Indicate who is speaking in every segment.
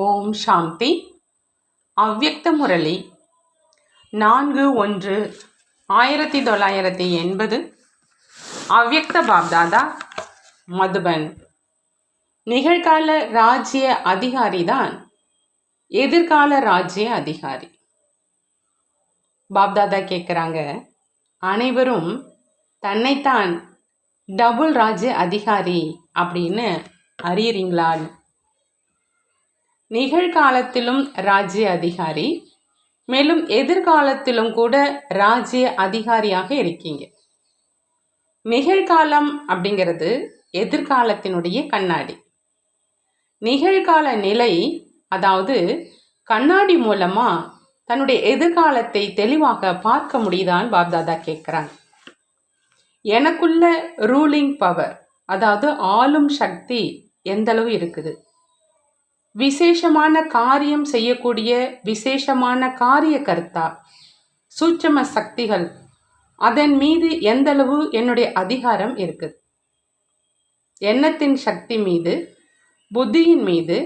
Speaker 1: ஓம் சாந்தி. அவ்யக்த முரளி நான்கு ஒன்று ஆயிரத்தி தொள்ளாயிரத்தி எண்பது. அவ்யக்த பாப்தாதா மதுபன். நிகழ்கால ராஜ்ய அதிகாரி தான் எதிர்கால ராஜ்ய அதிகாரி. பாப்தாதா கேட்குறாங்க அனைவரும் தன்னைத்தான் டபுள் ராஜ்ய அதிகாரி அப்படின்னு அறியறீங்களான்னு. நிகழ்காலத்திலும் ராஜ்ய அதிகாரி மேலும் எதிர்காலத்திலும் கூட ராஜ்ய அதிகாரியாக இருக்கீங்க. நிகழ்காலம் அப்படிங்கிறது எதிர்காலத்தினுடைய கண்ணாடி. நிகழ்கால நிலை அதாவது கண்ணாடி மூலமா தன்னுடைய எதிர்காலத்தை தெளிவாக பார்க்க முடியுதான்னு பாப்தாதா கேட்குறாங்க எனக்குள்ள ரூலிங் பவர் அதாவது ஆளும் சக்தி எந்தளவு இருக்குது? விசேஷமான காரியம் செய்யக்கூடிய விசேஷமான காரிய கர்த்தா சூட்சம சக்திகள். அதன் மீது எந்தளவு என்னுடைய அதிகாரம் இருக்குது? எண்ணத்தின் சக்தி மீது புத்தியின் மீது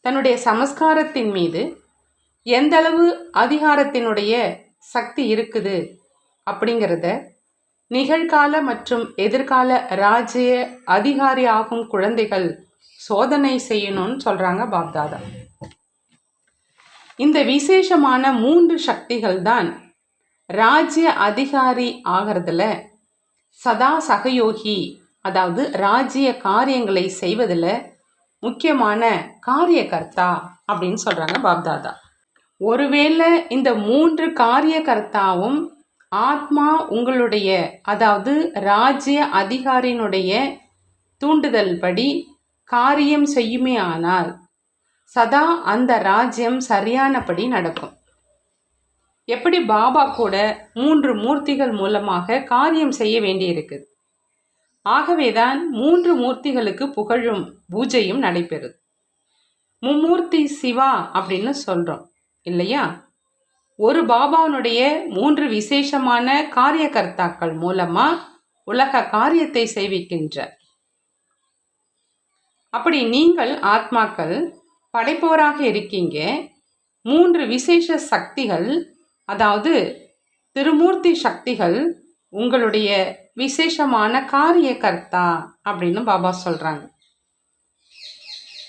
Speaker 1: தன்னுடைய சமஸ்காரத்தின் மீது எந்தளவு அதிகாரத்தினுடைய சக்தி இருக்குது அப்படிங்கிறத நிகழ்கால மற்றும் எதிர்கால ராஜ்ய அதிகாரி ஆகும் குழந்தைகள் சோதனை செய்யணும்னு சொல்கிறாங்க பாப்தாதா. இந்த விசேஷமான மூன்று சக்திகள் தான் ராஜ்ய அதிகாரி ஆகிறதுல சதா சகயோகி அதாவது ராஜ்ய காரியங்களை செய்வதில் முக்கியமான காரியகர்த்தா அப்படின்னு சொல்கிறாங்க பாப்தாதா. ஒருவேளை இந்த மூன்று காரியகர்த்தாவும் ஆத்மா உங்களுடைய அதாவது ராஜ்ய அதிகாரியினுடைய தூண்டுதல் படி காரியம் செய்யுமே ஆனால் சதா அந்த ராஜ்யம் சரியானபடி நடக்கும். எப்படி பாபா கூட மூன்று மூர்த்திகள் மூலமாக காரியம் செய்ய வேண்டியிருக்குது? ஆகவேதான் மூன்று மூர்த்திகளுக்கு புகழும் பூஜையும் நடைபெறுது. மும்மூர்த்தி சிவா அப்படின்னு சொல்கிறோம் இல்லையா? ஒரு பாபாவனுடைய மூன்று விசேஷமான காரியகர்த்தாக்கள் மூலமாக உலக காரியத்தை செய்விக்கின்றார் அப்படி நீங்கள் ஆத்மாக்கள் படைப்போராக இருக்கீங்க. மூன்று விசேஷ சக்திகள் அதாவது திருமூர்த்தி சக்திகள் உங்களுடைய விசேஷமான காரிய கர்த்தா அப்படின்னு பாபா சொல்கிறாங்க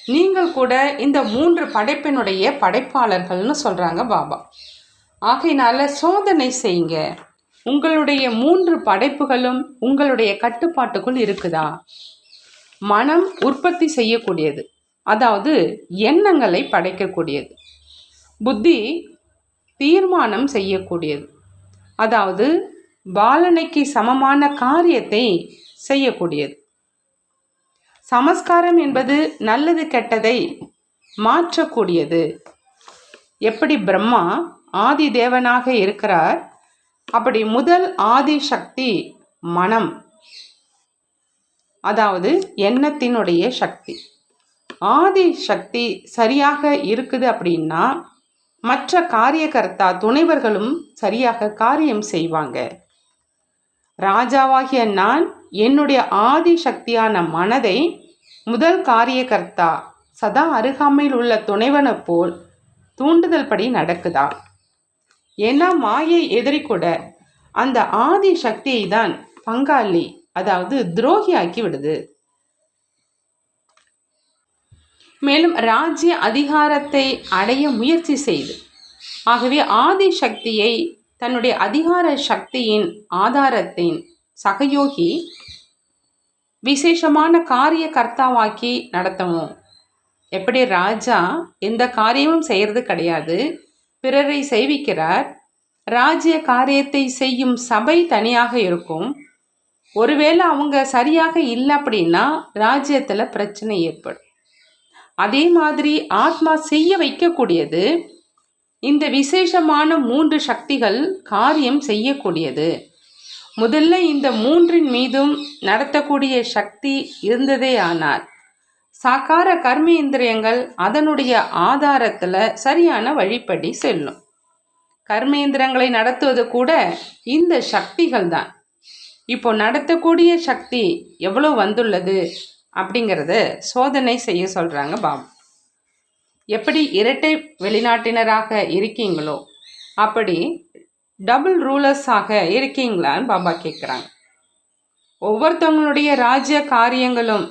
Speaker 1: நீங்கள் கூட இந்த மூன்று படைப்பினுடைய படைப்பாளர்கள்னு சொல்கிறாங்க பாபா. ஆகையினால சோதனை செய்யுங்க. உங்களுடைய மூன்று படைப்புகளும் உங்களுடைய கட்டுப்பாட்டுக்குள் இருக்குதா? மனம் உற்பத்தி செய்யக்கூடியது. அதாவது எண்ணங்களை படைக்கக்கூடியது. புத்தி தீர்மானம் செய்யக்கூடியது. அதாவது பாலனைக்கு சமமான காரியத்தை செய்யக்கூடியது. சமஸ்காரம் என்பது நல்லது கெட்டதை மாற்றக்கூடியது. எப்படி பிரம்மா ஆதி தேவனாக இருக்கிறார் அப்படி முதல் ஆதி சக்தி மனம். அதாவது எண்ணத்தினுடைய சக்தி. ஆதி சக்தி சரியாக இருக்குது அப்படின்னா மற்ற காரியகர்த்தா துணைவர்களும் சரியாக காரியம் செய்வாங்க. ராஜாவாகிய நான் என்னுடைய ஆதி சக்தியான மனதை முதல் காரியகர்த்தா சதா அருகாமையில் உள்ள துணைவனை போல் தூண்டுதல் படி நடக்குதா? ஏன்னா மாயை எதிரி கூட அந்த ஆதி சக்தியை தான் பங்காளி அதாவது துரோகியாக்கி விடுது மேலும் ராஜ்ய அதிகாரத்தை அடைய முயற்சி செய்து. ஆகவே ஆதி சக்தியை தன்னுடைய அதிகார சக்தியின் ஆதாரத்தின் சகயோகி விசேஷமான காரிய கர்த்தாவாக்கி நடத்தவும். எப்படி ராஜா எந்த காரியமும் செய்கிறது கிடையாது. பிறரை செய்விக்கிறார் ராஜ்ய காரியத்தை செய்யும் சபை தனியாக இருக்கும். ஒருவேளை அவங்க சரியாக இல்லை அப்படின்னா ராஜ்யத்தில் பிரச்சனை ஏற்படும். அதே மாதிரி ஆத்மா செய்ய வைக்கக்கூடியது இந்த விசேஷமான மூன்று சக்திகள் காரியம் செய்யக்கூடியது. முதல்ல இந்த மூன்றின் மீதும் நடத்தக்கூடிய சக்தி இருந்ததே ஆனால் சாக்கார கர்மேந்திரியங்கள் அதனுடைய ஆதாரத்தில் சரியான வழிப்படி செல்லும். கர்மேந்திரங்களை நடத்துவது கூட இந்த சக்திகள் தான் இப்போ நடத்தக்கூடிய சக்தி எவ்வளோ வந்துள்ளது அப்படிங்கிறத சோதனை செய்ய சொல்கிறாங்க பாபு. எப்படி இரட்டை வெளிநாட்டினராக இருக்கீங்களோ அப்படி டபுள் ரூலர்ஸாக இருக்கீங்களான்னு பாபா கேட்குறாங்க ஒவ்வொருத்தவங்களுடைய ராஜ்ய காரியங்களும்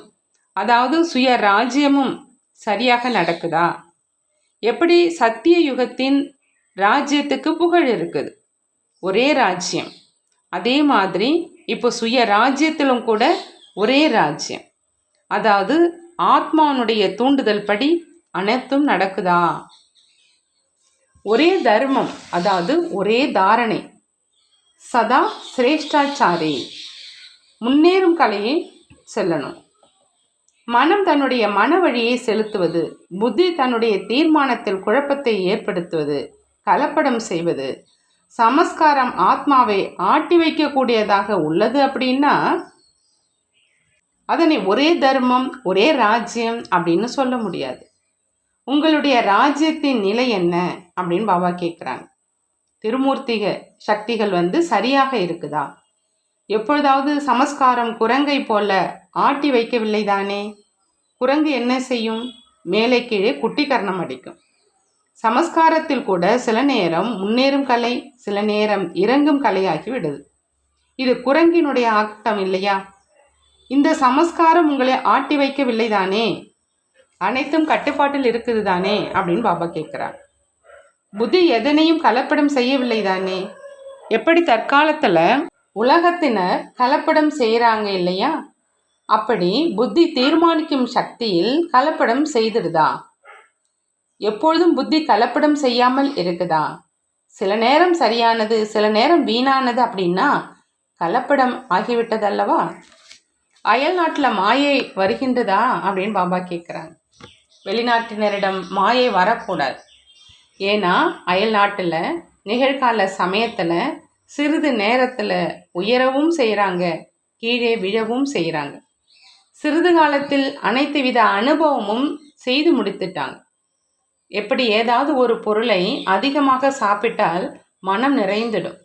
Speaker 1: அதாவது சுய ராஜ்யமும் சரியாக நடக்குதா? எப்படி சத்திய யுகத்தின் ராஜ்யத்துக்கு புகழ் இருக்குது? ஒரே ராஜ்யம் அதே மாதிரி இப்போ சுய ராஜ்யத்திலும் கூட ஒரே ராஜ்யம். அதாவது ஆத்மானுடைய தூண்டுதல் படி அனைத்தும் நடக்குதா? ஒரே தர்மம் அதாவது ஒரே தாரணை. சதா சிரேஷ்டாச்சாரி. முன்னேறும் கலையை செல்லணும். மனம் தன்னுடைய மன வழியை செலுத்துவது புத்தி தன்னுடைய தீர்மானத்தில் குழப்பத்தை ஏற்படுத்துவது கலப்படம் செய்வது சமஸ்காரம் ஆத்மாவை ஆட்டி வைக்கக்கூடியதாக உள்ளது அப்படின்னா அதனை ஒரே தர்மம் ஒரே ராஜ்யம் அப்படின்னு சொல்ல முடியாது. உங்களுடைய ராஜ்யத்தின் நிலை என்ன அப்படின்னு பாபா கேட்குறாங்க. திருமூர்த்திக சக்திகள் வந்து சரியாக இருக்குதா? எப்பொழுதாவது சமஸ்காரம் குரங்கை போல ஆட்டி வைக்கவில்லை தானே குரங்கு என்ன செய்யும்? மேலே கீழே குட்டி கர்ணம் அடிக்கும். சமஸ்காரத்தில் கூட சில நேரம் முன்னேறும் கலை சில நேரம் இறங்கும் கலையாகி விடுது. இது குரங்கினுடைய ஆட்டம் இல்லையா? இந்த சமஸ்காரம் உங்களை ஆட்டி வைக்கவில்லை தானே? அனைத்தும் கட்டுப்பாட்டில் இருக்குது தானே? அப்படின்னு பாபா கேட்குறார். புத்தி எதனையும் கலப்படம் செய்யவில்லை தானே? எப்படி தற்காலத்தில் உலகத்தினர் கலப்படம் செய்கிறாங்க இல்லையா? அப்படி புத்தி தீர்மானிக்கும் சக்தியில் கலப்படம் செய்துடுதா? எப்பொழுதும் புத்தி கலப்படம் செய்யாமல் இருக்குதா? சில நேரம் சரியானது சில நேரம் வீணானது அப்படின்னா கலப்படம் ஆகிவிட்டது அல்லவா அயல் நாட்டில் மாயை வருகின்றதா? அப்படின்னு பாபா கேட்குறாங்க வெளிநாட்டினரிடம் மாயை வரக்கூடாது. ஏன்னா அயல் நாட்டில் நிகழ்கால சமயத்தில் சிறிது நேரத்தில் உயரவும் செய்கிறாங்க கீழே விழவும் செய்கிறாங்க சிறிது காலத்தில் அனைத்து வித அனுபவமும் செய்து முடித்துட்டாங்க. எப்படி ஏதாவது ஒரு பொருளை அதிகமாக சாப்பிட்டால் மனம் நிறைந்துடும்.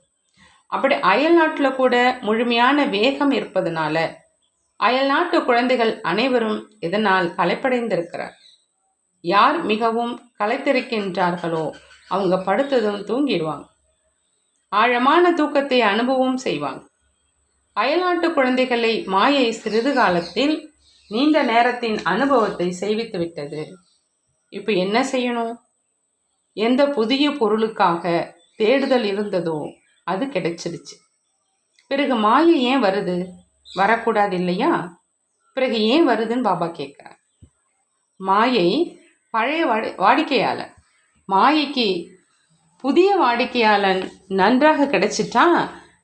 Speaker 1: அப்படி அயல் நாட்டில் கூட முழுமையான வேகம் இருப்பதனால அயல் நாட்டு குழந்தைகள் அனைவரும் இதனால் களைப்படைந்திருக்கிறார். யார் மிகவும் களைத்திருக்கின்றார்களோ அவங்க படுத்ததும் தூங்கிடுவாங்க. ஆழமான தூக்கத்தை அனுபவம் செய்வாங்க. அயல்நாட்டு குழந்தைகளை மாயை சிறிது காலத்தில் நீண்ட நேரத்தின் அனுபவத்தை செய்வித்து விட்டது. இப்போ என்ன செய்யணும்? எந்த புதிய பொருளுக்காக தேடுதல் இருந்ததோ அது கிடைச்சிருச்சு பிறகு மாயை ஏன் வருது? வரக்கூடாது இல்லையா? பிறகு ஏன் வருதுன்னு பாபா கேட்குறார். மாயை பழைய வாடி வாடிக்கையாளர் மாயைக்கு புதிய வாடிக்கையாளன் நன்றாக கிடைச்சிட்டா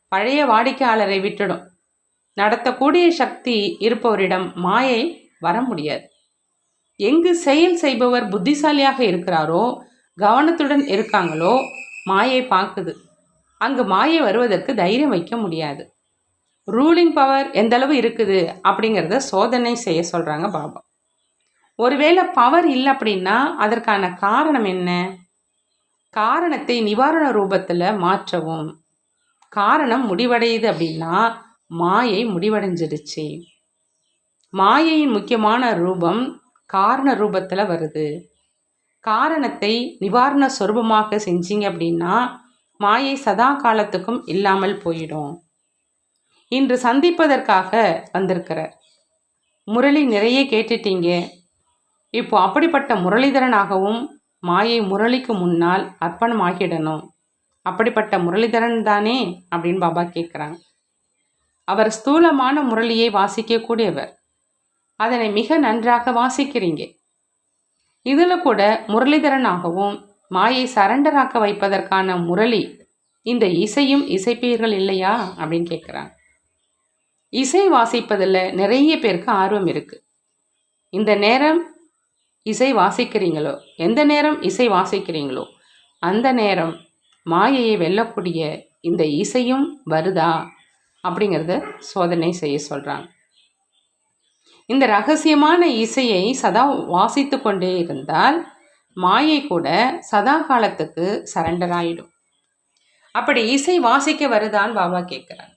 Speaker 1: பழைய வாடிக்கையாளரை விட்டுடும். நடத்தக்கூடிய சக்தி இருப்பவரிடம் மாயை வர முடியாது. எங்கு செயல் செய்பவர் புத்திசாலியாக இருக்கிறாரோ கவனத்துடன் இருக்காங்களோ மாயை பார்க்குது. அங்கு மாயை வருவதற்கு தைரியம் வைக்க முடியாது. ரூலிங் பவர் எந்தளவு இருக்குது அப்படிங்கிறத சோதனை செய்ய சொல்கிறாங்க பாபா. ஒருவேளை பவர் இல்லை அப்படின்னா அதற்கான காரணம் என்ன? காரணத்தை நிவாரண ரூபத்தில் மாற்றவும். காரணம் முடிவடையுது அப்படின்னா மாயை முடிவடைஞ்சிடுச்சு. மாயையின் முக்கியமான ரூபம் காரண ரூபத்தில் வருது. காரணத்தை நிவாரண சொரூபமாக செஞ்சீங்க அப்படின்னா மாயை சதா காலத்துக்கும் இல்லாமல் போயிடும். இன்று சந்திப்பதற்காக வந்திருக்கிறார். முரளி நிறைய கேட்டுட்டீங்க. இப்போ அப்படிப்பட்ட முரளிதரனாகவும் மாயை முரளிக்கு முன்னால் அர்ப்பணமாகிடணும். அப்படிப்பட்ட முரளிதரன் தானே அப்படின்னு பாபா கேட்குறாங்க அவர் ஸ்தூலமான முரளியை வாசிக்கக்கூடியவர். அதனை மிக நன்றாக வாசிக்கிறீங்க. இதில் கூட முரளிதரனாகவும் மாயை சரண்டராக்க வைப்பதற்கான முரளி இந்த இசையும் இசைப்பீர்கள் இல்லையா? அப்படின்னு கேட்குறாங்க இசை வாசிப்பதில் நிறைய பேருக்கு ஆர்வம் இருக்குது இந்த நேரம் இசை வாசிக்கிறீங்களோ எந்த நேரம் இசை வாசிக்கிறீங்களோ அந்த நேரம் மாயையை வெல்லக்கூடிய இந்த இசையும் வருதா? அப்படிங்கிறத சோதனை செய்ய சொல்கிறாங்க இந்த ரகசியமான இசையை சதா வாசித்து கொண்டே இருந்தால் மாயை கூட சதா காலத்துக்கு சரண்டர் ஆயிடும். அப்படி இசை வாசிக்க வருதான்னு பாபா கேட்குறாங்க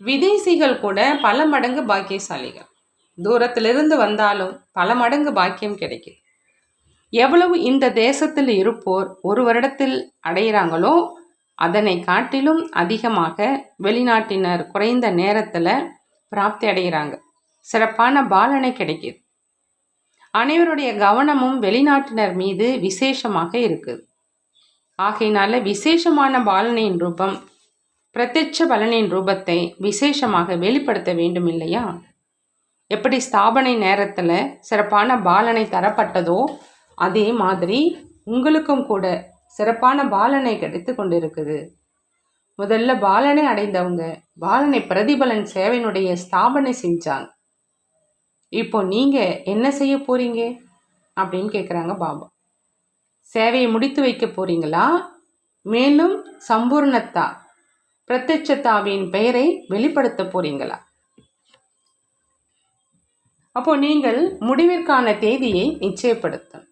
Speaker 1: விதேசிகள் கூட பல மடங்கு பாக்கியசாலிகள். தூரத்திலிருந்து வந்தாலும் பல மடங்கு பாக்கியம் கிடைக்குது. எவ்வளவு இந்த தேசத்தில் இருப்போர் ஒரு வருடத்தில் அடையிறாங்களோ அதனை காட்டிலும் அதிகமாக வெளிநாட்டினர் குறைந்த நேரத்தில் பிராப்தி அடைகிறாங்க சிறப்பான பாலனை கிடைக்குது. அனைவருடைய கவனமும் வெளிநாட்டினர் மீது விசேஷமாக இருக்குது. ஆகையினால விசேஷமான பாலனையின் ரூபம் பிரத்யட்ச பலனின் ரூபத்தை விசேஷமாக வெளிப்படுத்த வேண்டும் இல்லையா எப்படி ஸ்தாபனை நேரத்தில் சிறப்பான பாலனை தரப்பட்டதோ அதே மாதிரி உங்களுக்கும் கூட சிறப்பான பாலனை கிடைத்து கொண்டிருக்குது. முதல்ல பாலனை அடைந்தவங்க பாலனை பிரதிபலன் சேவையினுடைய ஸ்தாபனை செஞ்சாங்க. இப்போ நீங்கள் என்ன செய்ய போறீங்க? அப்படின்னு கேட்குறாங்க பாபா. சேவையை முடித்து வைக்க போறீங்களா? மேலும் சம்பூர்ணத்தா பிரத்யட்சத்தாவின் பெயரை வெளிப்படுத்த போறீங்களா? அப்போ நீங்கள் முடிவிற்கான தேதியை நிச்சயப்படுத்தும்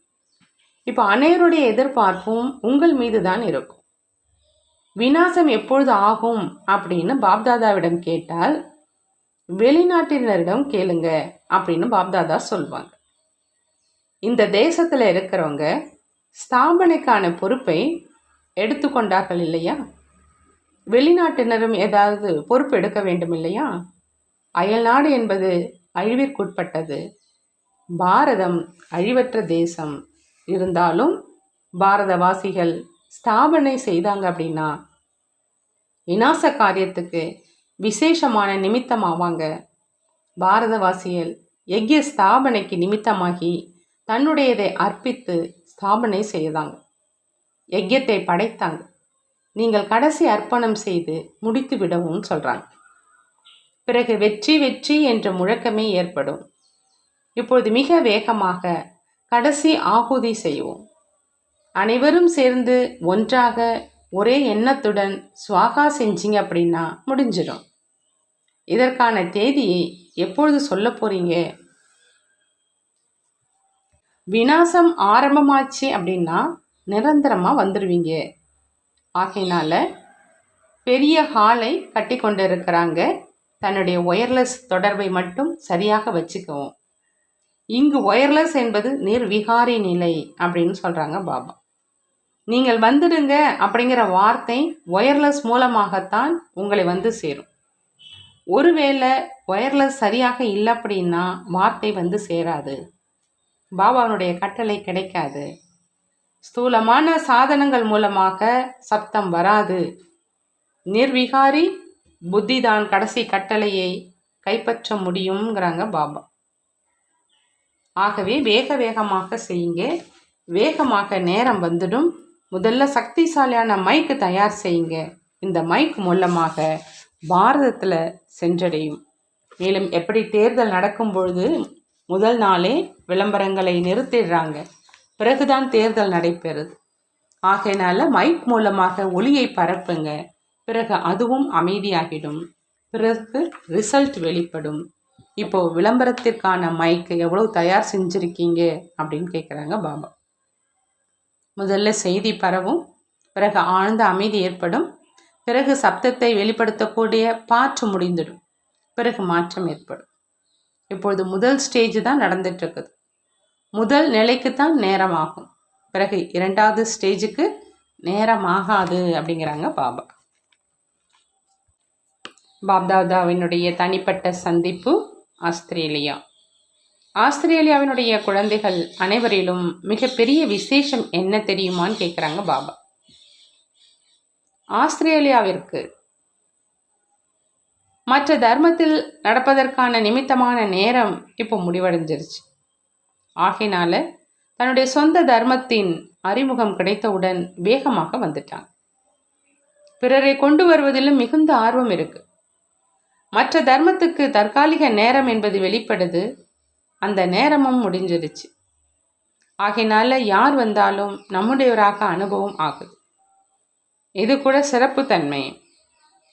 Speaker 1: இப்போ அனைவருடைய எதிர்பார்ப்பும் உங்கள் மீது தான் இருக்கும். விநாசம் எப்பொழுது ஆகும் அப்படின்னு பாப்தாதாவிடம் கேட்டால் வெளிநாட்டினரிடம் கேளுங்க அப்படின்னு பாப்தாதா சொல்வாங்க. இந்த தேசத்தில் இருக்கிறவங்க ஸ்தாபனைக்கான பொறுப்பை எடுத்துக்கொண்டார்கள் இல்லையா? வெளிநாட்டினரும் ஏதாவது பொறுப்பு எடுக்க வேண்டும் இல்லையா? அயல்நாடு என்பது அழிவிற்குட்பட்டது. பாரதம் அழிவற்ற தேசம். இருந்தாலும் பாரதவாசிகள் ஸ்தாபனை செய்தாங்க அப்படின்னா விநாச காரியத்துக்கு விசேஷமான நிமித்தமாவாங்க. பாரதவாசிகள் யஜ்ய ஸ்தாபனைக்கு நிமித்தமாகி தன்னுடையதை அர்ப்பித்து ஸ்தாபனை செய்தாங்க. யஜ்யத்தை படைத்தாங்க. நீங்கள் கடைசி அர்ப்பணம் செய்து முடித்து விடவும் சொல்கிறாங்க பிறகு வெற்றி வெற்றி என்ற முழக்கமே ஏற்படும். இப்பொழுது மிக வேகமாக கடைசி ஆகுதி செய்வோம். அனைவரும் சேர்ந்து ஒன்றாக ஒரே எண்ணத்துடன் சுவாகா செஞ்சீங்க அப்படின்னா முடிஞ்சிடும். இதற்கான தேதியை எப்பொழுது சொல்ல போறீங்க? வினாசம் ஆரம்பமாச்சு அப்படின்னா நிரந்தரமாக வந்துடுவீங்க ஆகையினால பெரிய ஹாலை கட்டி கொண்டு இருக்கிறாங்க தன்னுடைய ஒயர்லெஸ் தொடர்பை மட்டும் சரியாக வச்சுக்கவும். இங்கு ஒயர்லெஸ் என்பது நிர்விகாரி நிலை அப்படின்னு சொல்கிறாங்க பாபா. நீங்கள் வந்துடுங்க அப்படிங்கிற வார்த்தை ஒயர்லெஸ் மூலமாகத்தான் உங்களை வந்து சேரும். ஒருவேளை ஒயர்லெஸ் சரியாக இல்லை அப்படின்னா வார்த்தை வந்து சேராது. பாபாவுடைய கட்டளை கிடைக்காது. ஸ்தூலமான சாதனங்கள் மூலமாக சப்தம் வராது. நிர்விகாரி புத்தி தான் கடைசி கட்டளையை கைப்பற்ற முடியுங்கிறாங்க பாபா. ஆகவே வேக வேகமாக செய்யுங்க. வேகமாக நேரம் வந்துடும். முதல்ல சக்திசாலியான மைக்கு தயார் செய்யுங்க. இந்த மைக் மூலமாக பாரதத்தில் சென்றடையும். மேலும் எப்படி தேர்தல் நடக்கும் பொழுது முதல் நாளே விளம்பரங்களை நிறுத்திடுறாங்க. பிறகுதான் தேர்தல் நடைபெறுது. ஆகையினால மைக் மூலமாக ஒளியை பரப்புங்க. பிறகு அதுவும் அமைதியாகிடும். பிறகு ரிசல்ட் வெளிப்படும். இப்போ விளம்பரத்திற்கான மைக்கு எவ்வளோ தயார் செஞ்சுருக்கீங்க அப்படின்னு கேட்குறாங்க பாபா. முதல்ல செய்தி பரவும். பிறகு ஆழ்ந்த அமைதி ஏற்படும். பிறகு சப்தத்தை வெளிப்படுத்தக்கூடிய பாற்று முடிந்துடும். பிறகு மாற்றம் ஏற்படும். இப்பொழுது முதல் ஸ்டேஜ் தான் நடந்துட்டுருக்குது. முதல் நிலைக்கு தான் நேரம் ஆகும் பிறகு இரண்டாவது ஸ்டேஜுக்கு நேரம் ஆகாது அப்படிங்கிறாங்க பாபா. பாப்தாதாவினுடைய தனிப்பட்ட சந்திப்பு ஆஸ்திரேலியா. ஆஸ்திரேலியாவினுடைய குழந்தைகள் அனைவரிலும் மிகப்பெரிய விசேஷம் என்ன தெரியுமான்னு கேட்குறாங்க பாபா. ஆஸ்திரேலியாவிற்கு. மற்ற தர்மத்தில் நடப்பதற்கான நிமித்தமான நேரம் இப்போ முடிவடைஞ்சிருச்சு. ஆகையினால தன்னுடைய சொந்த தர்மத்தின் அறிமுகம் கிடைத்தவுடன் வேகமாக வந்துட்டான். பிறரை கொண்டு வருவதிலும் மிகுந்த ஆர்வம் இருக்கு. மற்ற தர்மத்துக்கு தற்காலிக நேரம் என்பது வெளிப்படுது. அந்த நேரமும் முடிஞ்சிருச்சு. ஆகையினால யார் வந்தாலும் நம்முடையவராக அனுபவம் ஆகுது. இது கூட சிறப்பு தன்மை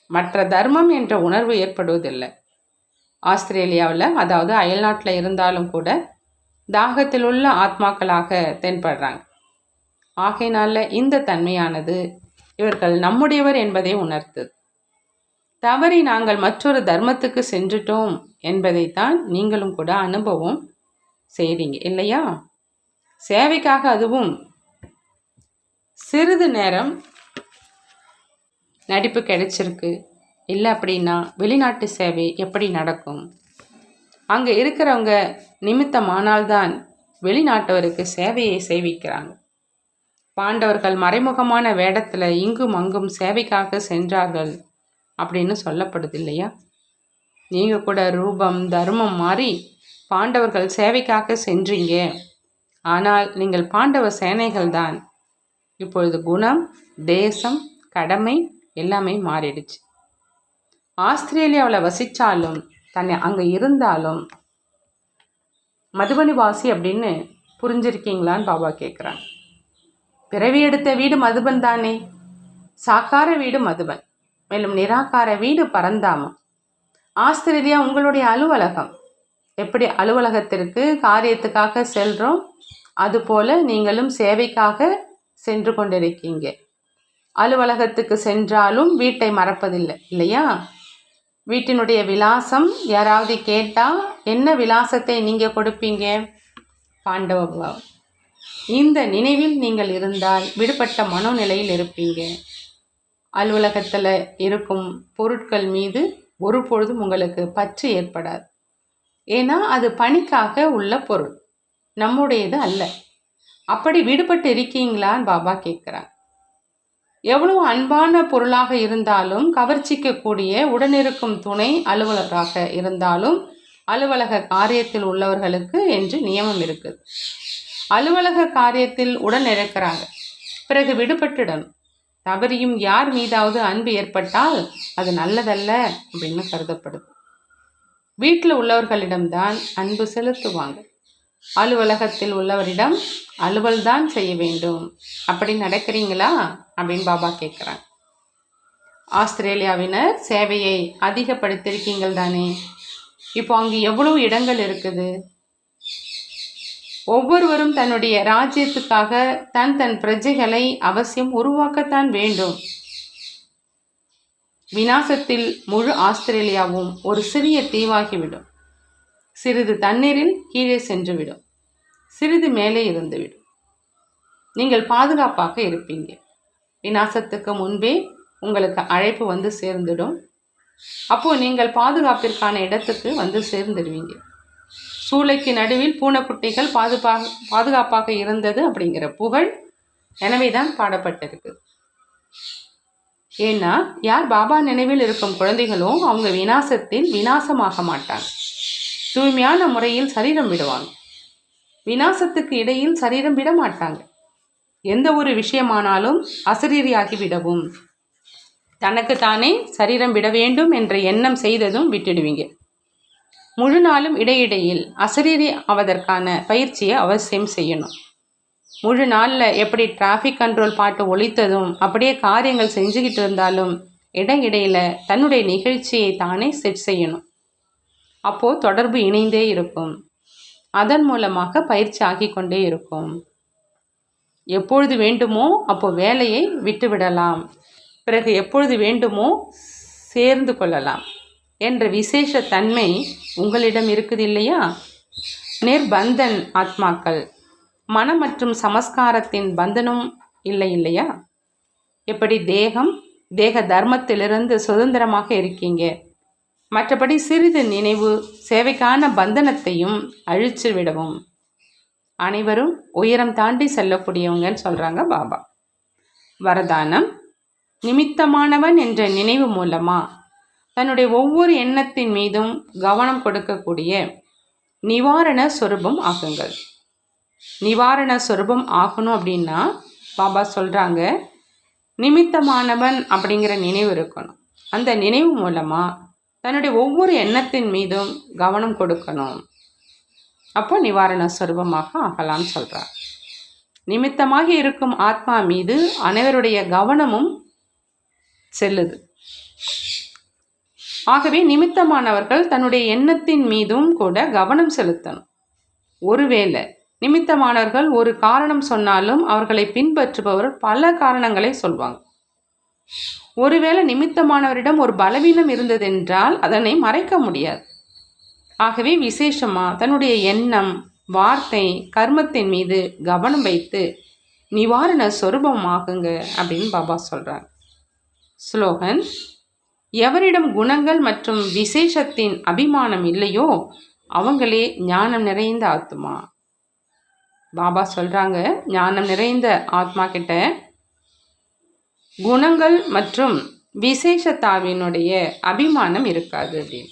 Speaker 1: மற்ற தர்மம் என்ற உணர்வு ஏற்படுவதில்லை. ஆஸ்திரேலியாவில் அதாவது அயல்நாட்டில் இருந்தாலும் கூட தாகத்தில் உள்ள ஆத்மாக்களாக தென்படுறாங்க. ஆகையினால இந்த தன்மையானது இவர்கள் நம்முடையவர் என்பதை உணர்த்துது தவறி நாங்கள் மற்றொரு தர்மத்துக்கு சென்றுட்டோம் என்பதைத்தான் நீங்களும் கூட அனுபவம் செய்கிறீங்க இல்லையா? சேவைக்காக அதுவும். சிறிது நேரம் நடிப்பு கிடைச்சிருக்கு. இல்லை அப்படின்னா வெளிநாட்டு சேவை எப்படி நடக்கும்? அங்கே இருக்கிறவங்க நிமித்தமானால்தான் வெளிநாட்டவருக்கு சேவையை செய்விக்கிறாங்க. பாண்டவர்கள் மறைமுகமான வேடத்தில் இங்கும் அங்கும் சேவைக்காக சென்றார்கள் அப்படின்னு சொல்லப்படுது இல்லையா? நீங்கள் கூட ரூபம் தர்மம் மாறி பாண்டவர்கள் சேவைக்காக சென்றீங்க. ஆனால் நீங்கள் பாண்டவ சேனைகள் தான் இப்பொழுது குணம் தேசம் கடமை எல்லாமே மாறிடுச்சு. ஆஸ்திரேலியாவில் வசித்தாலும் தன்னை அங்கே இருந்தாலும் மதுபனி வாசி அப்படின்னு புரிஞ்சிருக்கீங்களான்னு பாபா கேட்குறாங்க பிறவி எடுத்த வீடு மதுபன் தானே? சாக்கார வீடு மதுபன். மேலும் நிராகார வீடு பரந்தாமம். ஆஸ்திரேலியா உங்களுடைய அலுவலகம். எப்படி அலுவலகத்திற்கு காரியத்துக்காக செல்கிறோம் அதுபோல் நீங்களும் சேவைக்காக சென்று கொண்டிருக்கீங்க. அலுவலகத்துக்கு சென்றாலும் வீட்டை மறப்பதில்லை இல்லையா? வீட்டினுடைய விலாசம் யாராவது கேட்டால் என்ன விலாசத்தை நீங்கள் கொடுப்பீங்க? பாண்டவ இந்த நினைவில் நீங்கள் இருந்தால் விடுபட்ட மனோநிலையில் இருப்பீங்க. அலுவலகத்தில் இருக்கும் பொருட்கள் மீது ஒரு பொழுதும் உங்களுக்கு பற்று ஏற்படாது. ஏன்னா அது பணிக்காக உள்ள பொருள். நம்முடையது அல்ல. அப்படி விடுபட்டு இருக்கீங்களான்னு பாபா கேட்குறாங்க எவ்வளவு அன்பான பொருளாக இருந்தாலும் கவர்ச்சிக்கக்கூடிய உடனிருக்கும் துணை அலுவலராக இருந்தாலும் அலுவலக காரியத்தில் உள்ளவர்களுக்கு என்று நியமம் இருக்குது அலுவலக காரியத்தில் உடன் இருக்கிறாங்க. பிறகு விடுபட்டுடணும். தவறியும் யார் மீதாவது அன்பு ஏற்பட்டால் அது நல்லதல்ல அப்படின்னு கருதப்படுது. வீட்டில் உள்ளவர்களிடம்தான் அன்பு செலுத்துவாங்க. அலுவலகத்தில் உள்ளவரிடம் அலுவல் தான் செய்ய வேண்டும். அப்படி நடக்கிறீங்களா? அப்படின்னு பாபா கேட்குறாங்க ஆஸ்திரேலியாவினர் சேவையை அதிகப்படுத்தியிருக்கீங்கள் தானே? இப்போ அங்கே எவ்வளோ இடங்கள் இருக்குது? ஒவ்வொருவரும் தன்னுடைய ராஜ்யத்துக்காக தன் தன் பிரஜைகளை அவசியம் உருவாக்கத்தான் வேண்டும். வினாசத்தில் முழு ஆஸ்திரேலியாவும் ஒரு சிறிய தீவாகிவிடும். சிறிது தண்ணீரில் கீழே சென்றுவிடும். சிறிது மேலே இருந்துவிடும். நீங்கள் பாதுகாப்பாக இருப்பீங்க. விநாசத்துக்கு முன்பே உங்களுக்கு அழைப்பு வந்து சேர்ந்துடும். அப்போது நீங்கள் பாதுகாப்பிற்கான இடத்துக்கு வந்து சேர்ந்துடுவீங்க. சூளைக்கு நடுவில் பூனைக்குட்டிகள் பாதுகா பாதுகாப்பாக இருந்தது அப்படிங்கிற புகழ் எனவே தான் பாடப்பட்டிருக்கு. ஏன்னா யார் பாபா நினைவில் இருக்கும் குழந்தைகளோ அவங்க விநாசத்தில் விநாசமாக மாட்டாங்க. தூய்மையான முறையில் சரீரம் விடுவாங்க. விநாசத்துக்கு இடையில் சரீரம் விட மாட்டாங்க எந்த ஒரு விஷயமானாலும் அசரீரியாகிவிடவும். தனக்கு தானே சரீரம் விட வேண்டும் என்ற எண்ணம் செய்ததும் விட்டுடுவீங்க. முழு நாளும் இடையிடையில் அசரீரி ஆவதற்கான பயிற்சியை அவசியம் செய்யணும். முழு நாளில் எப்படி டிராஃபிக் கண்ட்ரோல் பாட்டு ஒழித்ததும் அப்படியே காரியங்கள் செஞ்சுக்கிட்டு இருந்தாலும் இடையிடையில் தன்னுடைய நிகழ்ச்சியை தானே செட் செய்யணும். அப்போது தொடர்பு இணைந்தே இருக்கும். அதன் மூலமாக பயிற்சி ஆகிக்கொண்டே கொண்டே இருக்கும். எப்பொழுது வேண்டுமோ அப்போ வேலையை விட்டுவிடலாம். பிறகு எப்பொழுது வேண்டுமோ சேர்ந்து கொள்ளலாம் என்ற விசேஷ தன்மை உங்களிடம் இருக்குது இல்லையா நிர்பந்தன் ஆத்மாக்கள். மனம் மற்றும் சமஸ்காரத்தின் பந்தனும் இல்லை இல்லையா? எப்படி தேகம் தேக தர்மத்திலிருந்து சுதந்திரமாக இருக்கீங்க? மற்றபடி சிறிது நினைவு சேவைக்கான பந்தனத்தையும் அழிச்சு விடவும் அனைவரும் உயரம் தாண்டி செல்லக்கூடியவங்கன்னு சொல்கிறாங்க பாபா. வரதானம் நிமித்தமானவன் என்ற நினைவு மூலமாக தன்னுடைய ஒவ்வொரு எண்ணத்தின் மீதும் கவனம் கொடுக்கக்கூடிய நிவாரண சொரூபம் ஆகுங்கள். நிவாரண சொரூபம் ஆகணும் அப்படின்னா பாபா சொல்கிறாங்க நிமித்தமானவன் அப்படிங்கிற நினைவு இருக்கணும். அந்த நினைவு மூலமாக தன்னுடைய ஒவ்வொரு எண்ணத்தின் மீதும் கவனம் கொடுக்கணும். அப்போ நிவாரண சொருபமாக ஆகலாம்னு சொல்கிறார் நிமித்தமாக இருக்கும் ஆத்மா மீது அனைவருடைய கவனமும் செல்லுது. ஆகவே நிமித்தமானவர்கள் தன்னுடைய எண்ணத்தின் மீதும் கூட கவனம் செலுத்தணும். ஒருவேளை நிமித்தமானவர்கள் ஒரு காரணம் சொன்னாலும் அவர்களை பின்பற்றுபவர் பல காரணங்களை சொல்வாங்க. ஒருவேளை நிமித்தமானவரிடம் ஒரு பலவீனம் இருந்ததென்றால் அதனை மறைக்க முடியாது. ஆகவே விசேஷமாக தன்னுடைய எண்ணம் வார்த்தை கர்மத்தின் மீது கவனம் வைத்து நிவாரண சொரூபமாகுங்க அப்படின்னு பாபா சொல்கிறாங்க ஸ்லோகன் எவரிடம் குணங்கள் மற்றும் விசேஷத்தின் அபிமானம் இல்லையோ அவங்களே ஞானம் நிறைந்த ஆத்மா பாபா சொல்கிறாங்க ஞானம் நிறைந்த ஆத்மா கிட்ட குணங்கள் மற்றும் விசேஷத்தாவினுடைய அபிமானம் இருக்காது அப்படின்னு.